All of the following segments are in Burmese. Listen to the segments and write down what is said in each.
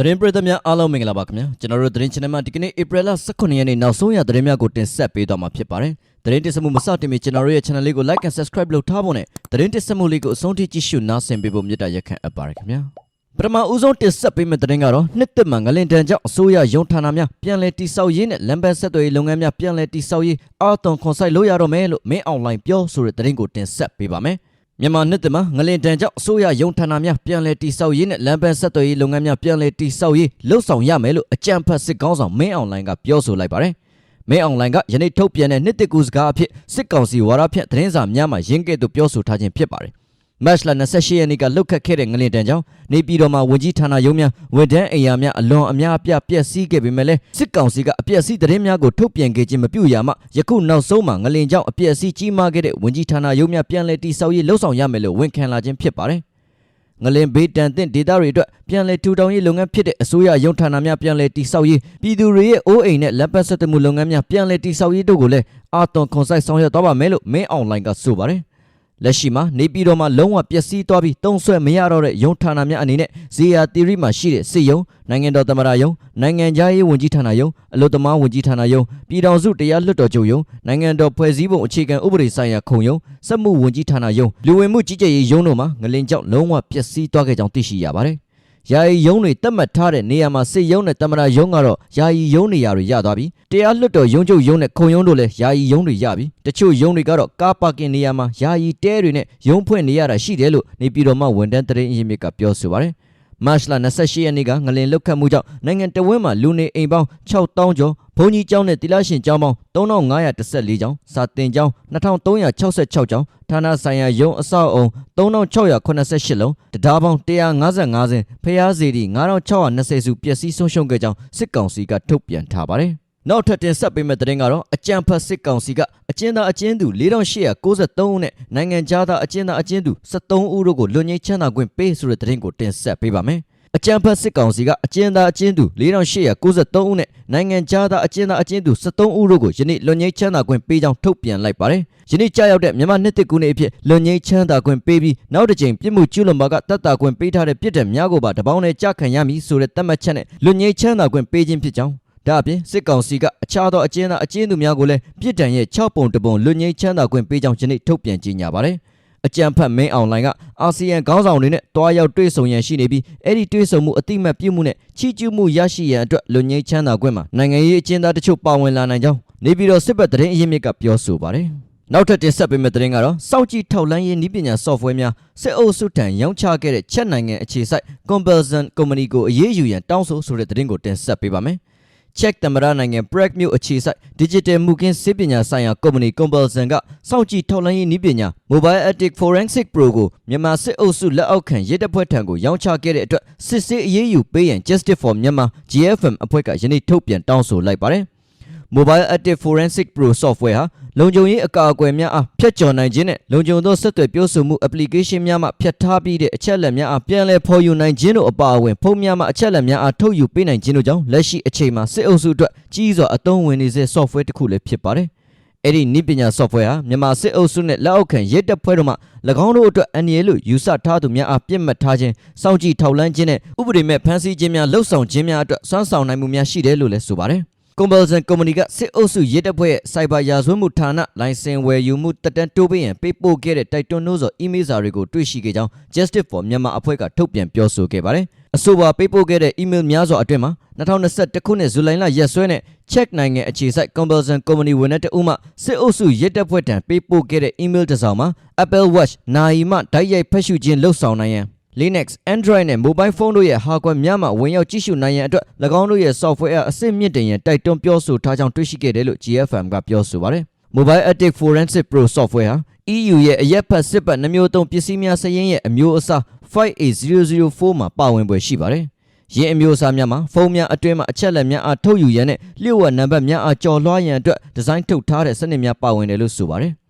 သတင်းပရိသတ်များအားလုံးမင်္ဂလာပါခင်ဗျာကျွန်တော်တို့သတင်း channel မှာဒီကနေ့ဧပြီလ18ရက်နေ့နောက်ဆုံးရသတင်းများကိုတင်ဆက်ပေးသွားမှာဖြစ်ပါတယ်သတင်းတင်ဆက်မှုမစတင်မီကျွန်တော်တို့ရဲ့ channel လေးကို like and subscribe လုပ်ထားဖို့နဲ့သတင်းတင်ဆက်မှုလေးကိုအဆုံးထိကြည့်ရှုနားဆင်ပေးဖို့မြတ်တာရက်ခံအပ်ပါတယ်ခင်ဗျာပထမဦးဆုံးတင်ဆက်ပေးမယ့်သတင်းကတော့နှစ်သက်မှငလင်တန်ကြောင့်အစိုးရရုံးဌာနများပြန်လည်တိစောက်ရေးနဲ့လမ်းပန်းဆက်သွယ်ရေးလုပ်ငန်းများပြန်လည်တိစောက်ရေးအာသွန်ခွန်ဆိုင်လို့ရတော့မယ်လို့မင်းအွန်လိုင်းပြောဆိုတဲ့သတင်းကိုတင်ဆက်ပေးပါမယ် မြန်မာနှစ်သက်မှာငလင်တန်ကြောင့်အစိုးရရုံးဌာနများပြန်လည်တိစောက်ရေးနဲ့လမ်းပန်းဆက်သွယ်ရေးလုပ်ငန်းများပြန်လည်တိစောက်ရေးလှုပ်ဆောင်ရမယ်လို့အကြံဖတ်စစ်ကောင်းဆောင်မင်းအွန်လိုင်းကပြောဆိုလိုက်ပါတယ်။မင်းအွန်လိုင်းကယနေ့ထုတ်ပြန်တဲ့နှစ်သက်ကူစကားအဖြစ်စစ်ကောင်စီဝါဒဖြန့်သတင်းစာများမှာရင်းကဲ့သို့ပြောဆိုထားခြင်းဖြစ်ပါတယ်။ မတ်လ28ရက်နေ့ကလုတ်ခတ်ခဲ့တဲ့ငလင်တန်ကြောင့်နေပြည်တော်မှာဝန်ကြီးဌာနရုံးများဝန်ထမ်းအိမ်ယာများအလွန်အများအပြားပျက်စီးခဲ့ပေမဲ့လည်းစစ်ကောင်စီကအပျက်စီးသတင်းများကိုထုတ်ပြန်ခဲ့ခြင်းမပြုရမှယခုနောက်ဆုံးမှာငလင်ကြောင့်အပျက်စီးကြီးမားခဲ့တဲ့ဝန်ကြီးဌာနရုံးများပြန်လည်တည်ဆောက်ရေးလှုပ်ဆောင်ရမယ်လို့ဝန်ခံလာခြင်းဖြစ်ပါတယ်ငလင်ဘေးတန်တဲ့ဒေတာတွေအတွက်ပြန်လည်ထူထောင်ရေးလုပ်ငန်းဖြစ်တဲ့အစိုးရရုံးဌာနများပြန်လည်တည်ဆောက်ရေးပြည်သူတွေရဲ့အိုးအိမ်နဲ့လက်ပတ်ဆက်သွယ်မှုလုပ်ငန်းများပြန်လည်တည်ဆောက်ရေးတို့ကိုလည်းအာသွန်ခွန်ဆိုင်ဆောင်ရွက်သွားပါမယ်လို့မင်းအွန်လိုင်းကဆိုပါတယ် လက်ရှိမှာနေပြည်တော်မှာလုံးဝပျက်စီးသွားပြီးတုံးဆွဲမရတော့တဲ့ရုံးဌာနများအနေနဲ့ဇေယျတီရီမှာရှိတဲ့စစ်ရုံးနိုင်ငံတော်သမ္မတရုံးနိုင်ငံသားရေးဝန်ကြီးဌာနရုံးအလို့သမားဝန်ကြီးဌာနရုံးပြည်ထောင်စုတရားလွှတ်တော်ချုပ်ရုံးနိုင်ငံတော်ဖွဲ့စည်းပုံအခြေခံဥပဒေဆိုင်ရာခုံရုံးစက်မှုဝန်ကြီးဌာနရုံးလူဝင်မှုကြီးကြပ်ရေးရုံးတို့မှာငလင်ကြောင့်လုံးဝပျက်စီးသွားခဲ့ကြောင်းသိရှိရပါတယ် ယာယီရုံးတွေတတ်မှတ်ထားတဲ့နေရာမှာစစ်ရုံးနဲ့တမရရုံးကတော့ယာယီရုံးနေရာတွေရသွားပြီတရားလွှတ်တော်ရုံးချုပ်ရုံးနဲ့ခုံရုံးတို့လည်းယာယီရုံးတွေရပြီတချို့ရုံးတွေကတော့ကားပါကင်နေရာမှာယာယီတဲတွေနဲ့ရုံးဖွင့်နေရတာရှိတယ်လို့နေပြည်တော်မှဝန်တန်းတရင်အရင်မြစ်ကပြောဆိုပါတယ် မတ်လ28ရက်နေ့ကငလင်လုတ်ခတ်မှုကြောင့်နိုင်ငံတော်ဝင်းမှာလူနေအိမ်ပေါင်း6000ကျော်ဘုံကြီးကျောင်းနဲ့တိလရှင်ကျောင်းပေါင်း3514ကျောင်းစာတင်ကျောင်း2366ကျောင်းဌာနဆိုင်ရာရုံးအဆောက်အုံ3688လုံးတရားပေါင်း155စင်ဖျားစီတီ9620စုပျက်စီးဆုံးရှုံးခဲ့ကြောင်းစစ်ကောင်စီကထုတ်ပြန်ထားပါတယ် နောက်ထပ်တင်ဆက်ပေးမယ့်သတင်းကတော့အကြံဖတ်စစ်ကောင်စီကအကျဉ်းသားအကျဉ်းသူ4893ဦးနဲ့နိုင်ငံခြားသားအကျဉ်းသားအကျဉ်းသူ73ဦးတို့ကိုလွတ်ငြိမ်းချမ်းသာခွင့်ပေးဆိုတဲ့သတင်းကိုတင်ဆက်ပေးပါမယ်။အကြံဖတ်စစ်ကောင်စီကအကျဉ်းသားအကျဉ်းသူ4893ဦးနဲ့နိုင်ငံခြားသားအကျဉ်းသားအကျဉ်းသူ73ဦးတို့ကိုယနေ့လွတ်ငြိမ်းချမ်းသာခွင့်ပေးကြောင်းထုတ်ပြန်လိုက်ပါတယ်။ယနေ့ကြာရောက်တဲ့မြန်မာနှစ်တကူနေအဖြစ်လွတ်ငြိမ်းချမ်းသာခွင့်ပေးပြီးနောက်တစ်ကြိမ်ပြစ်မှုကျူးလွန်ပါကတတ်တာခွင့်ပေးထားတဲ့ပြစ်ဒဏ်များကိုပါတပေါင်းနဲ့ကြခံရမည်ဆိုတဲ့သတ်မှတ်ချက်နဲ့လွတ်ငြိမ်းချမ်းသာခွင့်ပေးခြင်းဖြစ်ကြောင်း ဒါအပြင်စစ်ကောင်စီကအခြားသောအကျဉ်းသားအကျဉ်းသူများကိုလည်းပြစ်ဒဏ်ရဲ့6ပုံတပုံလွတ်ငြိမ်းချမ်းသာခွင့်ပေးကြောင်းယနေ့ထုတ်ပြန်ကြေညာပါတယ်။အကြံဖတ်မင်းအွန်လိုင်းကအာဆီယံခေါင်းဆောင်တွေနဲ့တွားရောက်တွေ့ဆုံရန်ရှိနေပြီးအဲ့ဒီတွေ့ဆုံမှုအတိမတ်ပြုမှုနဲ့ချီးကျူးမှုရရှိရန်အတွက်လွတ်ငြိမ်းချမ်းသာခွင့်မှာနိုင်ငံရေးအကျဉ်းသားတချို့ပါဝင်လာနိုင်ကြောင်းနေပြည်တော်စစ်ဘက်သတင်းအရင်းမြစ်ကပြောဆိုပါတယ်။နောက်ထပ်တင်ဆက်ပေးမယ့်သတင်းကတော့စောက်ကြည့်ထောက်လန်းရေးနည်းပညာ software များစစ်အုပ်စုထံရောင်းချခဲ့တဲ့ချက်နိုင်ငံအခြေစိုက် Comparison Company ကိုအရေးယူရန်တောင်းဆိုဆိုတဲ့သတင်းကိုတင်ဆက်ပေးပါမယ်။ Czech သမ္မတနိုင်ငံ Prague မြို့အခြေစိုက် Digital မှုကင်းစေပညာဆိုင်ရာ Company Compulsion ကစောင့်ကြည့်ထောက်လှမ်းရေးနည်းပညာ Mobile Ethic Forensic Pro ကိုမြန်မာစစ်အုပ်စုလက်အောက်ခံရဲတပ်ဖွဲ့ထံကိုရောင်းချခဲ့တဲ့အတွက်စစ်ဆေးအရေးယူပေးရန် Justice for Myanmar GFM အဖွဲ့ကယနေ့ထုတ်ပြန်တောင်းဆိုလိုက်ပါတယ်။ Mobile Active Forensic Pro software ဟာလုံခြုံရေးအကာအကွယ်များအားဖျက်ချော်နိုင်ခြင်းနဲ့လုံခြုံသောဆက်သွယ်ပြောဆိုမှု application များမှဖျက်ထားပြီးတဲ့အချက်အလက်များအားပြန်လည်ဖော်ယူနိုင်ခြင်းတို့အပါအဝင်ဖုန်းများမှအချက်အလက်များအားထုတ်ယူပေးနိုင်ခြင်းတို့ကြောင့်လက်ရှိအချိန်မှာစစ်အုပ်စုအတွက်ကြီးစွာအသုံးဝင်နေစေ software တစ်ခုလည်းဖြစ်ပါတယ်။အဲ့ဒီနိပညာ software ဟာမြန်မာစစ်အုပ်စုနဲ့လက်အောက်ခံရဲတပ်ဖွဲ့တို့မှ၎င်းတို့အတွက်အန္တရာယ်လို့ယူဆထားသူများအားပြစ်မှတ်ထားခြင်းစောင့်ကြည့်ထောက်လှမ်းခြင်းနဲ့ဥပဒေမဲ့ဖမ်းဆီးခြင်းများလှုပ်ဆောင်ခြင်းများအတွက်စွမ်းဆောင်နိုင်မှုများရှိတယ်လို့လည်းဆိုပါတယ်။ Compulsion Company ကစစ်အုပ်စုရဲတပ်ဖွဲ့ရဲ့ Cyber ရာဇဝတ်မှုဌာနလိုင်စင်ဝယ်ယူမှုတက်တန်းတိုးပေးရန်ပေးပို့ခဲ့တဲ့တိုက်တွန်းနှိုးဆော် email စာတွေကိုတွေ့ရှိခဲ့ကြောင်း Justice for Myanmar အဖွဲ့ကထုတ်ပြန်ပြောဆိုခဲ့ပါတယ်။အဆိုပါပေးပို့ခဲ့တဲ့ email များစွာအတွင်းမှာ2021ခုနှစ်ဇူလိုင်လရက်စွဲနဲ့ Czech နိုင်ငံအခြေစိုက် Compulsion Company ဝန်ထမ်းတဦးမှစစ်အုပ်စုရဲတပ်ဖွဲ့ထံပေးပို့ခဲ့တဲ့ email တစ်စောင်မှာ Apple Watch နိုင်မှဓာတ်ရိုက်ဖက်ရှုခြင်းလှုပ်ဆောင်နိုင်ရန် Linux, Android နဲ့ Mobile Phone တို့ရဲ့ hardware များမှဝင်ရောက်ကြည့်ရှုနိုင်ရန်အတွက်၎င်းတို့ရဲ့ software အဆင့်မြင့်တင်ရန်တိုက်တွန်းပြောဆိုထားကြောင်းတွေ့ရှိခဲ့တယ်လို့ GFM ကပြောဆိုပါတယ်။ Mobile Ethic Forensic Pro software ဟာ EU ရဲ့အရက်ဖတ်စစ်ပတ်နှမျိုးသုံးပစ္စည်းများစရင်းရဲ့အမျိုးအစား 5A004 မှာပါဝင်ပွဲရှိပါတယ်။ယင်းအမျိုးအစားများမှာဖုန်းများအတွင်းမှာအချက်လက်များအားထုတ်ယူရန်နဲ့လျှို့ဝှက်နံပါတ်များအားကျော်လွှားရန်အတွက်ဒီဇိုင်းထုတ်ထားတဲ့စနစ်များပါဝင်တယ်လို့ဆိုပါတယ်။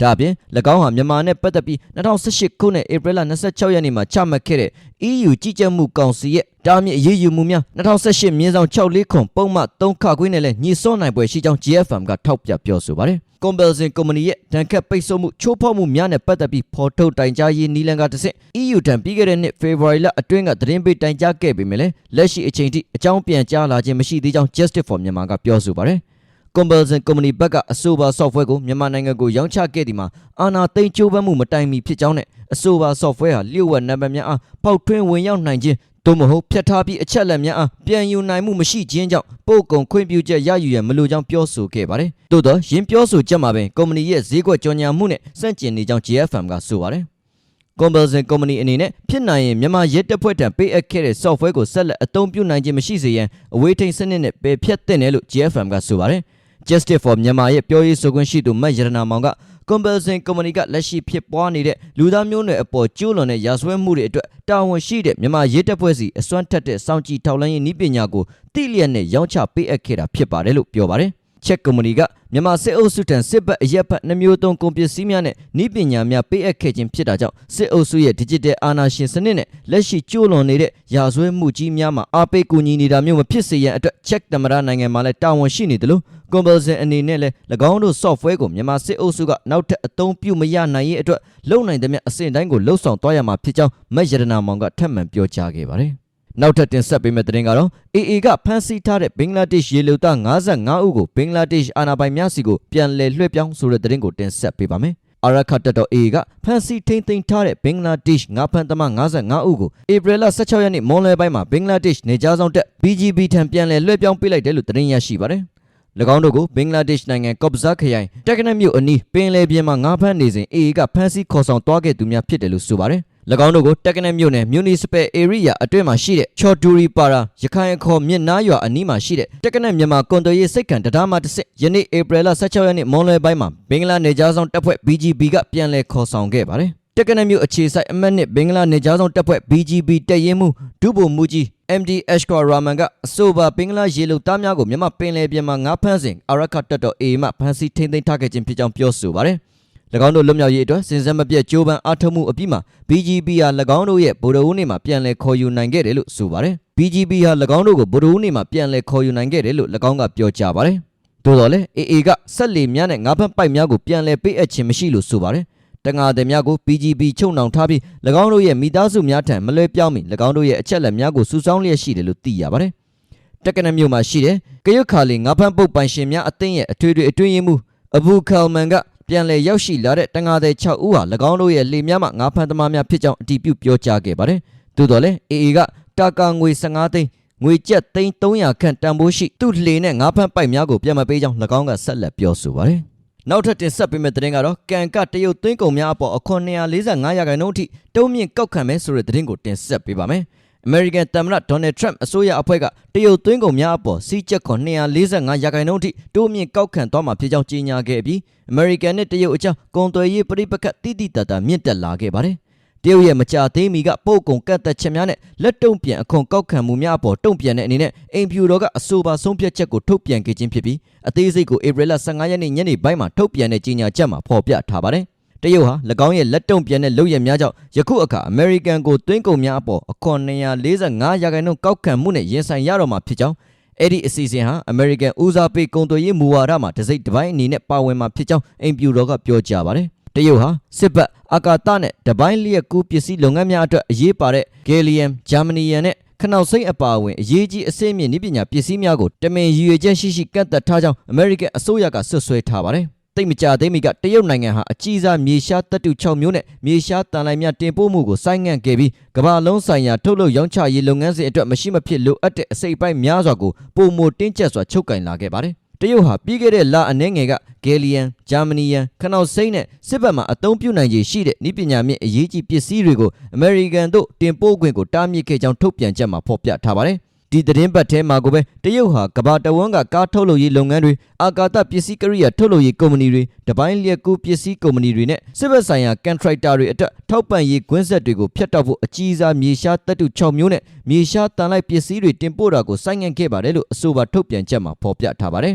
ဒါအပြင်၎င်းဟာမြန်မာနဲ့ပတ်သက်ပြီး2018ခုနှစ်ဧပြီလ26ရက်နေ့မှာချမှတ်ခဲ့တဲ့ EU ကြီးကြပ်မှုကောင်စီရဲ့တားမြစ်အရေးယူမှုများ2018မြင်းဆောင်64ခွန်ပုံမှန်3ခခွင်းနဲ့လည်းညီစောနိုင်ပွဲရှိကြောင်း GFM ကထောက်ပြပြောဆိုပါတယ်။ Compelson Company ရဲ့တန်ခတ်ပိတ်ဆို့မှုချိုးဖောက်မှုများနဲ့ပတ်သက်ပြီးဖော်ထုတ်တိုင်ကြားရေးနီလန်ကတစ်ဆင့် EU တန်ပြီးခဲ့တဲ့နှစ် February လအတွင်းကသတင်းပေးတိုင်ကြားခဲ့ပေမဲ့လည်းလက်ရှိအချိန်ထိအကြောင်းပြန်ကြားလာခြင်းမရှိသေးကြောင်း Justice for Myanmar ကပြောဆိုပါတယ်။ Compelson Company ဘက်ကအဆိုပါ software ကိုမြန်မာနိုင်ငံကိုရောင်းချခဲ့ဒီမှာအာနာသိန်းချိုးပန်းမှုမတိုင်မီဖြစ်ကြောင်းနဲ့အဆိုပါ software ဟာလျှို့ဝှက်နံပါတ်များအားပေါက်ထွင်းဝင်ရောက်နိုင်ခြင်းသို့မဟုတ်ဖြတ်ထားပြီးအချက်လက်များအားပြန်ယူနိုင်မှုမရှိခြင်းကြောင့်ပို့ကုန်ခွင့်ပြုချက်ရယူရန်မလိုကြောင်းပြောဆိုခဲ့ပါတယ်။သို့သောယင်းပြောဆိုချက်မှာပင်ကုမ္ပဏီရဲ့ဈေးကွက်ကြော်ညာမှုနဲ့စန့်ကျင်နေကြောင်း GFM ကဆိုပါတယ်။ Compulsion Company အနေနဲ့ဖြစ်နိုင်ရင်မြန်မာရဲတပ်ဖွဲ့ထံပေးအပ်ခဲ့တဲ့ software ကိုဆက်လက်အသုံးပြုနိုင်ခြင်းမရှိစေရန်အဝေးထိန်စနစ်နဲ့ပယ်ဖျက်သင့်တယ်လို့ GFM ကဆိုပါတယ်။ Justice for Myanmar ရဲ့ပြောရေးဆိုခွင့်ရှိသူမတ်ရတနာမောင်က Compulsion Company ကလက်ရှိဖြစ်ပွားနေတဲ့လူသားမျိုးနွယ်အပေါ်ကျူးလွန်တဲ့ရာဇဝတ်မှုတွေအတွက်တာဝန်ရှိတဲ့မြန်မာရဲတပ်ဖွဲ့စီအစွမ်းထက်တဲ့စောင့်ကြည့်ထောက်လှမ်းရေးနည်းပညာကိုတိလျက်နဲ့ရောင်းချပေးအပ်ခဲ့တာဖြစ်ပါတယ်လို့ပြောပါတယ်။ ချက်ကုမ္ပဏီကမြန်မာစစ်အုပ်စုထံစစ်ဘက်အရက်ဘက်နှမျိုးသုံးကုန်ပစ္စည်းများနဲ့နည်းပညာများပေးအပ်ခဲ့ခြင်းဖြစ်တာကြောင့်စစ်အုပ်စုရဲ့ digital အာဏာရှင်စနစ်နဲ့လက်ရှိကျိုးလွန်နေတဲ့ရာဇဝတ်မှုကြီးများမှာအားပေးကူညီနေတာမျိုးမဖြစ်စေရန်အတွက်ချက်သမ္မတနိုင်ငံမှာလည်းတာဝန်ရှိနေတယ်လို့ Compulsion အနေနဲ့လည်း၎င်းတို့ software ကိုမြန်မာစစ်အုပ်စုကနောက်ထပ်အသုံးပြုမရနိုင်ရေးအတွက်လုံနိုင်တဲ့မြအဆင့်တိုင်းကိုလှုပ်ဆောင်သွားရမှာဖြစ်ကြောင်းမတ်ရတနာမောင်ကထပ်မံပြောကြားခဲ့ပါတယ်။ နောက်ထပ်တင်ဆက်ပေးမယ့်သတင်းကတော့ AA ကဖမ်းဆီးထားတဲ့ဘင်္ဂလားဒေ့ရှ်ရေလူသား55ဦးကိုဘင်္ဂလားဒေ့ရှ်အာဏာပိုင်များစီကိုပြန်လည်လွှဲပြောင်းဆိုတဲ့သတင်းကိုတင်ဆက်ပေးပါမယ်။အာရခတ်တပ်တော် AA ကဖမ်းဆီးထိန်းသိမ်းထားတဲ့ဘင်္ဂလားဒေ့ရှ်ငါးဖမ်းသမား55ဦးကိုဧပြီလ16ရက်နေ့မွန်လွယ်ပိုင်းမှာဘင်္ဂလားဒေ့ရှ်နေကြားဆောင်တပ် BGB ထံပြန်လည်လွှဲပြောင်းပေးလိုက်တယ်လို့သတင်းရရှိပါတယ်။၎င်းတို့ကိုဘင်္ဂလားဒေ့ရှ်နိုင်ငံကော့ပဇာခရိုင်တက်ကနက်မြို့အနီးပင်လယ်ပြင်မှာငါးဖမ်းနေစဉ် AA ကဖမ်းဆီးခေါ်ဆောင်သွားခဲ့သူများဖြစ်တယ်လို့ဆိုပါတယ်။၎ င်းတို့ကိုတက်ကနက်မြို့နယ် Municipal Area အတွင်းမှာရှိတဲ့ချော်တူရီပါရာရခိုင်အခေါ်မြစ်နားရွာအနီးမှာရှိတဲ့တက်ကနက်မြန်မာကွန်တိုရေးစိတ်ခံတရားမှတစ်စစ်ယနေ့ဧပြီလ16ရက်နေ့မွန်လွယ်ပိုင်းမှာဘင်္ဂလားနေကြားဆောင်တပ်ဖွဲ့ BGB ကပြန်လည်ခေါ်ဆောင်ခဲ့ပါတယ်။တက်ကနက်မြို့အခြေစိုက်အမှတ်နှစ်ဘင်္ဂလားနေကြားဆောင်တပ်ဖွဲ့ BGB တပ်ရင်းမှုဒုဗိုလ်မှူးကြီး MD Ashkar Rahman ကအဆိုပါဘင်္ဂလားရေလုံသားများကိုမြန်မာပင်လယ်ပြင်မှာငါးဖမ်းစဉ်အာရခတ်တပ်တော် A မှဖမ်းဆီးထိန်းသိမ်းထားခဲ့ခြင်းဖြစ်ကြောင်းပြောဆိုပါတယ်။၎ င်းတို့လွတ်မြောက်ရေးအတွက်စဉ်ဆက်မပြတ်ကြိုးပမ်းအားထုတ်မှုအပြီးမှာ BGB ဟာ၎င်းတို့ရဲ့ဗိုလ်တော်ဦးနေမှာပြန်လည်ခေါ်ယူနိုင်ခဲ့တယ်လို့ဆိုပါတယ်။ BGB ဟာ၎င်းတို့ကိုဗိုလ်တော်ဦးနေမှာပြန်လည်ခေါ်ယူနိုင်ခဲ့တယ်လို့၎င်းကပြောကြားပါတယ်။သို့တော်လည်း AA ကဆက်လီများနဲ့ငါးဖက်ပိုက်များကိုပြန်လည်ပေးအပ်ခြင်းမရှိလို့ဆိုပါတယ်။တငါသည်များကို BGB ချုပ်နှောင်ထားပြီး၎င်းတို့ရဲ့မိသားစုများထံမလွဲပြောင်းမီ၎င်းတို့ရဲ့အချက်အလက်များကိုစုဆောင်းလျက်ရှိတယ်လို့သိရပါတယ်။တက်ကနမြို့မှာရှိတဲ့ကရုတ်ခါလီငါးဖမ်းပုတ်ပိုင်ရှင်များအသင်းရဲ့အထွေထွေအတွင်းရေးမှူးအဘူခယ်မန်က ပြန်လည်ရောက်ရှိလာတဲ့တငါသည်6ဦးဟာ၎င်းတို့ရဲ့လေများမှငါးဖမ်းသမားများဖြစ်ကြောင်းအတည်ပြုပြောကြားခဲ့ပါတယ်။သို့တော်လည်း AA ကတာကာငွေ15သိန်းငွေကျပ်သိန်း300ခန့်တန်ဖိုးရှိသူ့လှေနဲ့ငါးဖမ်းပိုက်များကိုပြန်မပေးကြောင်း၎င်းကဆက်လက်ပြောဆိုပါတယ်။နောက်ထပ်တင်ဆက်ပေးမယ့်သတင်းကတော့ကန်ကတရုတ်သွင်းကုန်များအပေါ်အခွန်245ရာခိုင်နှုန်းအထိတုံးမြင့်ကောက်ခံမယ်ဆိုတဲ့သတင်းကိုတင်ဆက်ပေးပါမယ်။ American သမ္မတ Donald Trump အစိုးရအဖွဲ့ကတရုတ်သွင်းကုန်များအပေါ်စီးကျက်ခွန်245ရာခိုင်နှုန်းအထိတိုးမြင့်ကောက်ခံသွားမှာဖြစ်ကြောင်းကြေညာခဲ့ပြီး American နဲ့တရုတ်အကြားကုန်သွယ်ရေးပြိပက္ခတိတိတတ်တာမြင့်တက်လာခဲ့ပါတယ်။တရုတ်ရဲ့မကြာသေးမီကပို့ကုန်ကန့်သက်ချက်များနဲ့လက်တုံ့ပြန်အခွန်ကောက်ခံမှုများအပေါ်တုံ့ပြန်တဲ့အနေနဲ့အိမ်ဖြူတော်ကအဆိုပါဆုံးဖြတ်ချက်ကိုထုတ်ပြန်ခဲ့ခြင်းဖြစ်ပြီးအသေးစိတ်ကိုဧပြီလ15ရက်နေ့ညနေပိုင်းမှာထုတ်ပြန်တဲ့ကြေညာချက်မှာဖော်ပြထားပါတယ်။ တရုတ်ဟာ၎င်းရဲ့လက်တုံ့ပြန်တဲ့လုပ်ရများကြောင့်ယခုအခါအမေရိကန်ကိုသွင်းကုန်များအပေါ်အခွန်245ရာခိုင်နှုန်းကောက်ခံမှုနဲ့ရင်ဆိုင်ရတော့မှာဖြစ်ကြောင်းအဲ့ဒီအစီအစဉ်ဟာအမေရိကန်ဦးစားပေးကုန်သွယ်ရေးမူဝါဒမှာတစ်စိတ်တစ်ပိုင်းအနေနဲ့ပါဝင်မှာဖြစ်ကြောင်းအိမ်ဖြူတော်ကပြောကြားပါတယ်။တရုတ်ဟာစစ်ဘက်အာကာသနဲ့တပိုင်းလျက်ကူးပစ္စည်းလုပ်ငန်းများအတွက်အရေးပါတဲ့ဂယ်လီယမ်ဂျာမနီယန်နဲ့ခနောက်စိတ်အပါအဝင်အရေးကြီးအစိမ့်မြင့်နည်းပညာပစ္စည်းများကိုတမင်ရည်ရွယ်ချက်ရှိရှိကန့်သက်ထားကြောင်းအမေရိကန်အစိုးရကဆွဆွဲထားပါတယ်။ တိတ်မကြသေးမီကတရုတ်နိုင်ငံဟာအကြီးစားမြေရှားတပ်တု6မျိုးနဲ့မြေရှားတန်လိုက်များတင်ပို့မှုကိုဆိုင်းငံ့ခဲ့ပြီးကမ္ဘာလုံးဆိုင်ရာထုတ်လုပ်ရောင်းချရေးလုပ်ငန်းစဉ်အတွက်မရှိမဖြစ်လိုအပ်တဲ့အစိပ်ပိုင်းများစွာကိုပုံမတင်းကျပ်စွာချုပ်ကင်လာခဲ့ပါတယ်။တရုတ်ဟာပြီးခဲ့တဲ့လအနည်းငယ်ကဂယ်လီယန်ဂျာမနီယန်ခနောက်စိမ့်နဲ့စစ်ဘက်မှာအသုံးပြုနိုင်ခြေရှိတဲ့ဤပညာမြင့်အရေးကြီးပစ္စည်းတွေကိုအမေရိကန်တို့တင်ပို့ခွင့်ကိုတားမြစ်ခဲ့ကြောင်းထုတ်ပြန်ချက်မှာဖော်ပြထားပါတယ် ဒီသတင်းပတ်ထဲမှာကိုပဲတရုတ်ဟာကဘာတဝန်းကကားထုတ်လုပ်ရေးလုပ်ငန်းတွေအာကာသပစ္စည်းကရိယာထုတ်လုပ်ရေးကုမ္ပဏီတွေတပိုင်းလျက်ကူးပစ္စည်းကုမ္ပဏီတွေနဲ့စစ်ဘက်ဆိုင်ရာကန်ထရိုက်တာတွေအတွက်ထောက်ပံ့ရေးကွင်းဆက်တွေကိုဖျက်တောက်ဖို့အကြီးစားမြေရှားတပ်တု6မျိုးနဲ့မြေရှားတန်လိုက်ပစ္စည်းတွေတင်ပို့တာကိုစိုင်းငံ့ခဲ့ပါတယ်လို့အဆိုပါထုတ်ပြန်ချက်မှာဖော်ပြထားပါတယ်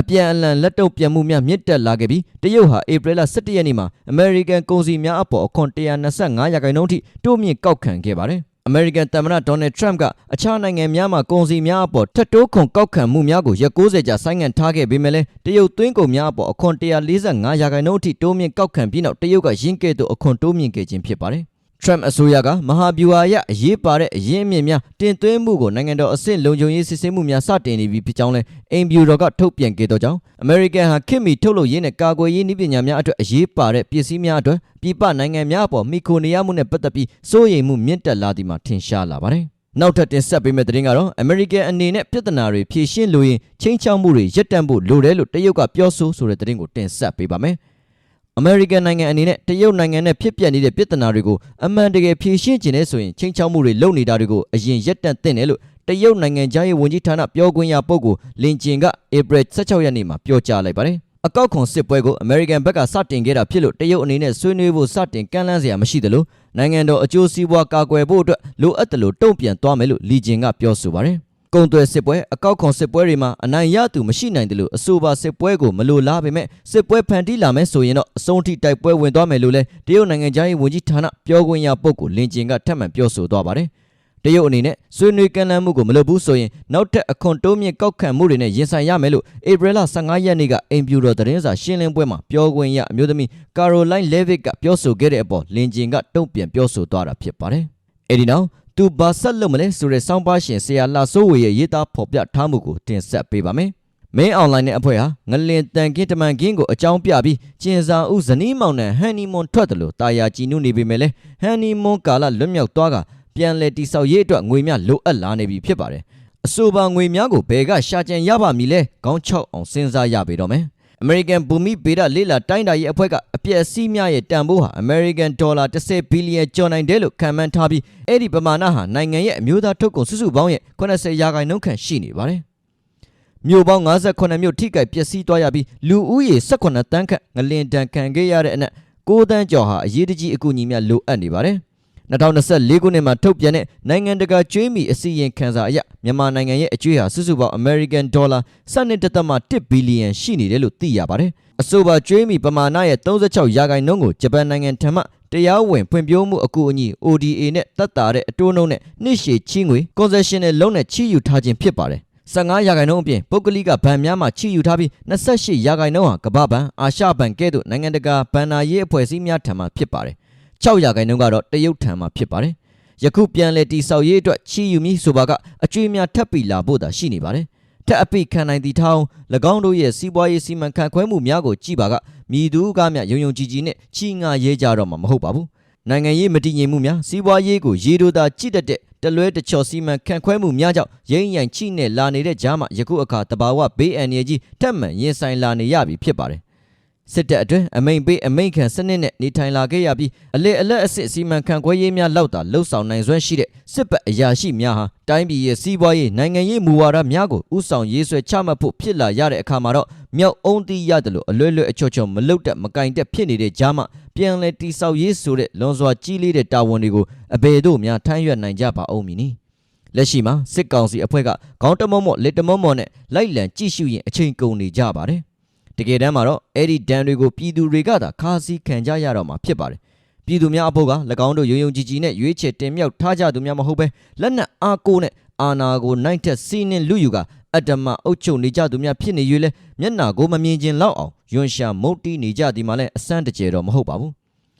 အပြန်အလှန်လက်တုပ်ပြန်မှုများမြင့်တက်လာခဲ့ပြီးတရုတ်ဟာဧပြီလ17ရက်နေ့မှာအမေရိကန်ကုန်စည်များအပေါ်အခွန်125ရာခိုင်နှုန်းထိတိုးမြင့်ကောက်ခံခဲ့ပါတယ် အမေရိကန်သမ္မတဒေါ်နယ်ထရမ့်ကအခြားနိုင်ငံများမှာကုန်စည်များအပေါ်ထပ်တိုးခွန်ကောက်ခံမှုများကိုရက်60ကြာဆိုင်းငံ့ထားခဲ့ပေမဲ့လည်းတရုတ်သွင်းကုန်များအပေါ်အခွန်145ရာခိုင်နှုန်းအထိတိုးမြင့်ကောက်ခံပြီးနောက်တရုတ်ကရင်းကဲ့သို့အခွန်တိုးမြင့်ခဲ့ခြင်းဖြစ်ပါတယ်။ Trump အစိုးရကမဟာဗျူဟာအရအရေးပါတဲ့အရင်းအမြစ်များတင်သွင်းမှုကိုနိုင်ငံတော်အဆင့်လုံခြုံရေးစစ်ဆေးမှုများစတင်နေပြီဖြစ်ကြောင်းလည်းအိမ်ဖြူတော်ကထုတ်ပြန်ခဲ့သောကြောင့်အမေရိကန်ဟာခေတ်မီထုတ်လုပ်ရေးနဲ့ကာကွယ်ရေးနည်းပညာများအတွက်အရေးပါတဲ့ပစ္စည်းများအတွက်ပြည်ပနိုင်ငံများအပေါ်မိခိုနေရမှုနဲ့ပတ်သက်ပြီးစိုးရိမ်မှုမြင့်တက်လာသည်မှာထင်ရှားလာပါတယ်။နောက်ထပ်တင်ဆက်ပေးမယ့်သတင်းကတော့အမေရိကန်အနေနဲ့ပြဿနာတွေဖြေရှင်းလို့ရင်ချင်းချောက်မှုတွေရပ်တန့်ဖို့လိုတယ်လို့တရုတ်ကပြောဆိုဆိုတဲ့သတင်းကိုတင်ဆက်ပေးပါမယ်။ အမေရိကန်နိုင်ငံအနေနဲ့တရုတ်နိုင်ငံနဲ့ဖြစ်ပျက်နေတဲ့ပြဿနာတွေကိုအမှန်တကယ်ဖြေရှင်းကျင်တဲ့ဆိုရင်ချင်းချောက်မှုတွေလုပ်နေတာတွေကိုအရင်ရပ်တန့်သင့်တယ်လို့တရုတ်နိုင်ငံသားရေးဝန်ကြီးဌာနပြောခွင့်ရပုဂ္ဂိုလ်လင်ကျင်ကဧပြီ16ရက်နေ့မှာပြောကြားလိုက်ပါတယ်။အကောက်ခွန်စစ်ပွဲကိုအမေရိကန်ဘက်ကစတင်ခဲ့တာဖြစ်လို့တရုတ်အနေနဲ့ဆွေးနွေးဖို့စတင်ကန့်လန့်စရာမရှိသလိုနိုင်ငံတော်အကျိုးစီးပွားကာကွယ်ဖို့အတွက်လိုအပ်တယ်လို့တုံ့ပြန်သွားမယ်လို့လီကျင်ကပြောဆိုပါတယ်။ ကုံသွဲစစ်ပွဲအကောက်ခွန်စစ်ပွဲတွေမှာအနိုင်ရသူမရှိနိုင်တယ်လို့အဆိုပါစစ်ပွဲကိုမလိုလားပေမဲ့စစ်ပွဲဖန်တီးလာမယ်ဆိုရင်တော့အဆုံးထိတိုက်ပွဲဝင်သွားမယ်လို့လည်းတရုတ်နိုင်ငံသားရေးဝန်ကြီးဌာနပြောခွင့်ရပုဂ္ဂိုလ်လင်ကျင်ကထပ်မံပြောဆိုသွားပါတယ်။တရုတ်အနေနဲ့ဆွေးနွေးကမ်းလှမ်းမှုကိုမလုပ်ဘူးဆိုရင်နောက်ထပ်အခွန်တိုးမြင့်ကောက်ခံမှုတွေနဲ့ရင်ဆိုင်ရမယ်လို့ဧပြီလ15ရက်နေ့ကအိမ်ပြူတော်သတင်းစာရှင်းလင်းပွဲမှာပြောခွင့်ရအမျိုးသမီးကာရိုလိုင်းလေဗစ်ကပြောဆိုခဲ့တဲ့အပေါ်လင်ကျင်ကတုံ့ပြန်ပြောဆိုသွားတာဖြစ်ပါတယ်။အဲဒီနောက် သူဘာဆက်လုပ်မလဲဆိုတဲ့စောင်းပါရှင်ဆရာလာစိုးဝေရဲ့ရေးသားဖော်ပြထားမှုကိုတင်ဆက်ပေးပါမယ်။မင်းအွန်လိုင်းနဲ့အဖွဲ့ဟာငလင်တန်ကင်းတမန်ကင်းကိုအကြောင်းပြပြီးကျင်စာဦးဇနီးမောင်နှံဟန်နီမွန်ထွက်တယ်လို့တာယာကြည်နုနေပေမဲ့လည်းဟန်နီမွန်ကာလလွတ်မြောက်သွားကပြန်လည်တိဆောက်ရေးအတွက်ငွေများလိုအပ်လာနေပြီဖြစ်ပါတယ်။အဆိုပါငွေများကိုဘယ်ကရှာကြံရပါမည်လဲခေါင်းချောက်အောင်စဉ်းစားရပေတော့မယ်။ American ဘူမီပေဒလေးလာတိုင်းတာရေးအဖွဲ့ကအပြည့်အစည်းများရဲ့တန်ဖိုးဟာ American ဒေါ်လာ10ဘီလီယံကျော်နိုင်တယ်လို့ခန့်မှန်းထားပြီးအဲ့ဒီပမာဏဟာနိုင်ငံရဲ့အမျိုးသားထုတ်ကုန်စုစုပေါင်းရဲ့80ရာခိုင်နှုန်းခန့်ရှိနေပါတယ်။မြို့ပေါင်း58မြို့ထိကြိုက်ပျက်စီးသွားရပြီးလူဦးရေ18တန်းခန့်ငလင်တန်ခံခဲ့ရတဲ့အနက်6တန်းကျော်ဟာအရေးတကြီးအကူအညီများလိုအပ်နေပါတယ်။ 2024ခုနှစ်မှာထုတ်ပြန်တဲ့နိုင်ငံတကာကျွေးမီအစီရင်ခံစာအရမြန်မာနိုင်ငံရဲ့အကျွေးဟာစုစုပေါင်း American Dollar 12.1ဘီလီယံရှိနေတယ်လို့သိရပါတယ်။အဆိုပါကျွေးမီပမာဏရဲ့36ရာခိုင်နှုန်းကိုဂျပန်နိုင်ငံထံမှတရားဝင်ဖွံ့ဖြိုးမှုအကူအညီ ODA နဲ့တက်တာတဲ့အတိုးနှုန်းနဲ့နှစ်ရှည်ချီးငွေ concessional လုံးနဲ့ချီးယူထားခြင်းဖြစ်ပါတယ်။15ရာခိုင်နှုန်းအပြင်ပုဂ္ဂလိကဘဏ်များမှချီးယူထားပြီး28ရာခိုင်နှုန်းဟာကမ္ဘာဘဏ်အာရှဘဏ်ကဲ့သို့နိုင်ငံတကာဘဏ္ဍာရေးအဖွဲ့အစည်းများထံမှဖြစ်ပါတယ်။ 6ရာခိုင်နှုန်းကတော့တရုတ်ထံမှဖြစ်ပါတယ်။ယခုပြန်လည်တိဆောက်ရေးအတွက်ချီးယူမည်ဆိုပါကအကျွေးများထပ်ပြီးလာဖို့သာရှိနေပါတယ်။ထပ်အပိခံနိုင်သည့်ထောင်း၎င်းတို့ရဲ့စီးပွားရေးစီမံခန့်ခွဲမှုများကိုကြည့်ပါကမြည်သူကမြယုံယုံကြည်ကြည်နဲ့ချီငါရဲကြတော့မှာမဟုတ်ပါဘူး။နိုင်ငံရေးမတည်ငြိမ်မှုများစီးပွားရေးကိုရေတိုသာကြည့်တတ်တဲ့တလွဲတချော်စီမံခန့်ခွဲမှုများကြောင့်ရိမ့်ရိုင်ချိနဲ့လာနေတဲ့ကြားမှာယခုအခါတဘာဝဘေးအန္တရာယ်ကြီးထပ်မံရင်ဆိုင်လာနေရပြီဖြစ်ပါတယ် စစ်တပ်အတွင်းအမိန်ပေးအမိန်ခံစနစ်နဲ့နေထိုင်လာခဲ့ရပြီးအလေအလက်အစစ်စီမံခန့်ခွဲရေးများလောက်သာလှုပ်ဆောင်နိုင်စွမ်းရှိတဲ့စစ်ပတ်အရာရှိများဟာတိုင်းပြည်ရဲ့စီးပွားရေးနိုင်ငံရေးမူဝါဒများကိုဥဆောင်ရေးဆွဲချမှတ်ဖို့ဖြစ်လာရတဲ့အခါမှာတော့မြောက်အုံးတီးရတယ်လို့အလွဲလွဲအချော့ချော့မလုတ်တက်မကင်တက်ဖြစ်နေတဲ့ကြားမှာပြန်လဲတိဆောက်ရေးဆိုတဲ့လွန်စွာကြီးလေးတဲ့တာဝန်တွေကိုအဘယ်တို့များထမ်းရွက်နိုင်ကြပါအောင်မည်နီလက်ရှိမှာစစ်ကောင်စီအဖွဲ့ကခေါင်းတမော့မော့လက်တမော့မော့နဲ့လိုက်လံကြည့်ရှုရင်အချိန်ကုန်နေကြပါတယ် တကယ်တမ်းမှာတော့အဲ့ဒီဒဏ်တွေကိုပြည်သူတွေကသာခါးစည်းခံကြရတော့မှာဖြစ်ပါတယ်ပြည်သူများအဖို့က၎င်းတို့ရုံရုံကြည်ကြည်နဲ့ရွေးချယ်တင်မြှောက်ထားကြသူများမဟုတ်ပဲလက်နက်အားကိုးနဲ့အာနာကိုနိုင်ထက်စီးနှင်းလူယူကအတ္တမအုပ်ချုပ်နေကြသူများဖြစ်နေ၍လဲမျက်နာကိုမမြင်ခြင်းလောက်အောင်ယွန်ရှာမုတ်တီးနေကြသည်မှာလဲအစမ်းတကြဲတော့မဟုတ်ပါဘူး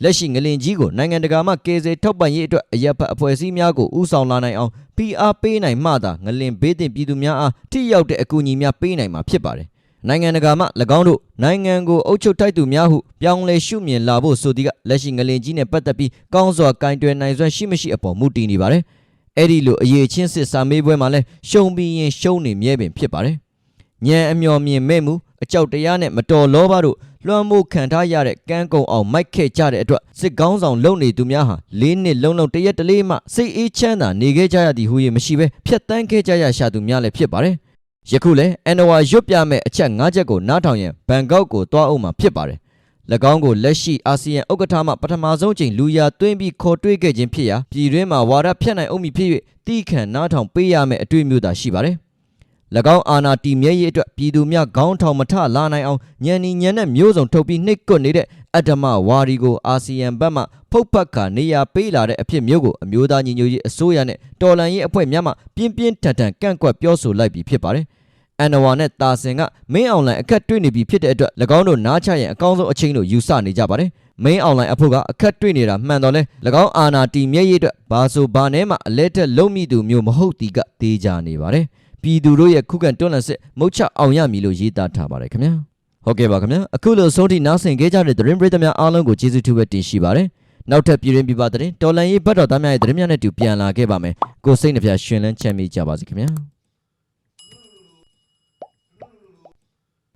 လက်ရှိငလင်ကြီးကိုနိုင်ငံတကာမှကေစေထောက်ပံ့ရေးအတွက်အရက်ဖတ်အဖွဲ့အစည်းများကိုဥဆောင်လာနိုင်အောင် PR ပေးနိုင်မှသာငလင်ဘေးတင်ပြည်သူများအားထိရောက်တဲ့အကူအညီများပေးနိုင်မှာဖြစ်ပါတယ် နိုင်ငံတကာမှ၎င်းတို့နိုင်ငံကိုအုပ်ချုပ်ထိုက်သူများဟုပြောင်းလဲရှုမြင်လာဖို့ဆိုသည်ကလက်ရှိငလင်ကြီးနဲ့ပတ်သက်ပြီးကောင်းစွာကင်တွယ်နိုင်စွမ်းရှိမရှိအပေါ်မူတည်နေပါတယ်။အဲ့ဒီလိုအရေးချင်းစစ်စာမေးပွဲမှာလဲရှုံပြီးရင်ရှုံးနေမြဲပင်ဖြစ်ပါတယ်။ညံအမျော်မြင်မဲ့မှုအကြောက်တရားနဲ့မတော်လောဘတို့လွှမ်းမိုးခံထားရတဲ့ကန်းကုံအောင်မိုက်ခဲ့ကြတဲ့အတွက်စစ်ကောင်းဆောင်လုံနေသူများဟာလေးနှစ်လုံးလုံးတရက်တလေးမှစိတ်အေးချမ်းသာနေခဲ့ကြရသည်ဟူ၍မရှိဘဲဖြတ်တန်းခဲ့ကြရရှာသူများလည်းဖြစ်ပါတယ်။ ယခုလဲအန်နဝါရွတ်ပြမဲ့အချက်၅ချက်ကိုနားထောင်ရင်ဘန်ကောက်ကိုတွားအောင်မှာဖြစ်ပါတယ်။၎င်းကိုလက်ရှိအာဆီယံဥက္ကဋ္ဌမှပထမဆုံးချိန်လူရသွင်းပြီးခေါ်တွေ့ခဲ့ခြင်းဖြစ်ရာပြည်တွင်းမှာဝါဒဖြတ်နိုင်အောင်မည်ဖြစ်၍တီးခန့်နားထောင်ပေးရမယ့်အတွေ့အမျိုးသာရှိပါတယ်။၎င်းအာဏာတည်မြဲရေးအတွက်ပြည်သူများခေါင်းထောင်မထလာနိုင်အောင်ညံနီညံနဲ့မျိုးစုံထုတ်ပြီးနှိပ်ကွပ်နေတဲ့အတ္တမဝါဒီကိုအာဆီယံဘက်မှဖုတ်ဖက်ခါနေရာပေးလာတဲ့အဖြစ်မျိုးကိုအမျိုးသားညီညွတ်ရေးအစိုးရနဲ့တော်လှန်ရေးအဖွဲ့များမှပြင်းပြင်းထန်ထန်ကန့်ကွက်ပြောဆိုလိုက်ပြီးဖြစ်ပါတယ်။ အန်နဝါနဲ့တာဆင်ကမင်းအွန်လိုင်းအခက်တွေ့နေပြီဖြစ်တဲ့အတွက်၎င်းတို့နားချရင်အကောင်းဆုံးအချိန်လို့ယူဆနေကြပါတယ်။ main online အဖို့ကအခက်တွေ့နေတာမှန်တော့လဲ၎င်းအာနာတီမျက်ရည်အတွက်ဘာဆိုဘာနဲ့မှအလဲတက်လုံးမိသူမျိုးမဟုတ်တီကသေးကြနေပါတယ်ပြည်သူတို့ရဲ့ခုခံတွန်းလှန်စစ်မုတ်ချအောင်ရမည်လို့ရေးသားထားပါတယ်ခင်ဗျာဟုတ်ကဲ့ပါခင်ဗျာအခုလိုဆုံးထိနားဆင်ခဲ့ကြတဲ့သတင်းပရိသတ်များအားလုံးကိုကျေးဇူးထူးပဲတင်ရှိပါတယ်နောက်ထပ်ပြည်တွင်းပြပသတင်းတော်လန်ရေးဘတ်တော်သားများရဲ့သတင်းများနဲ့တူပြန်လာခဲ့ပါမယ်ကိုစိတ်နှပြရှင်လန်းချမ်းမြေ့ကြပါစေခင်ဗျာ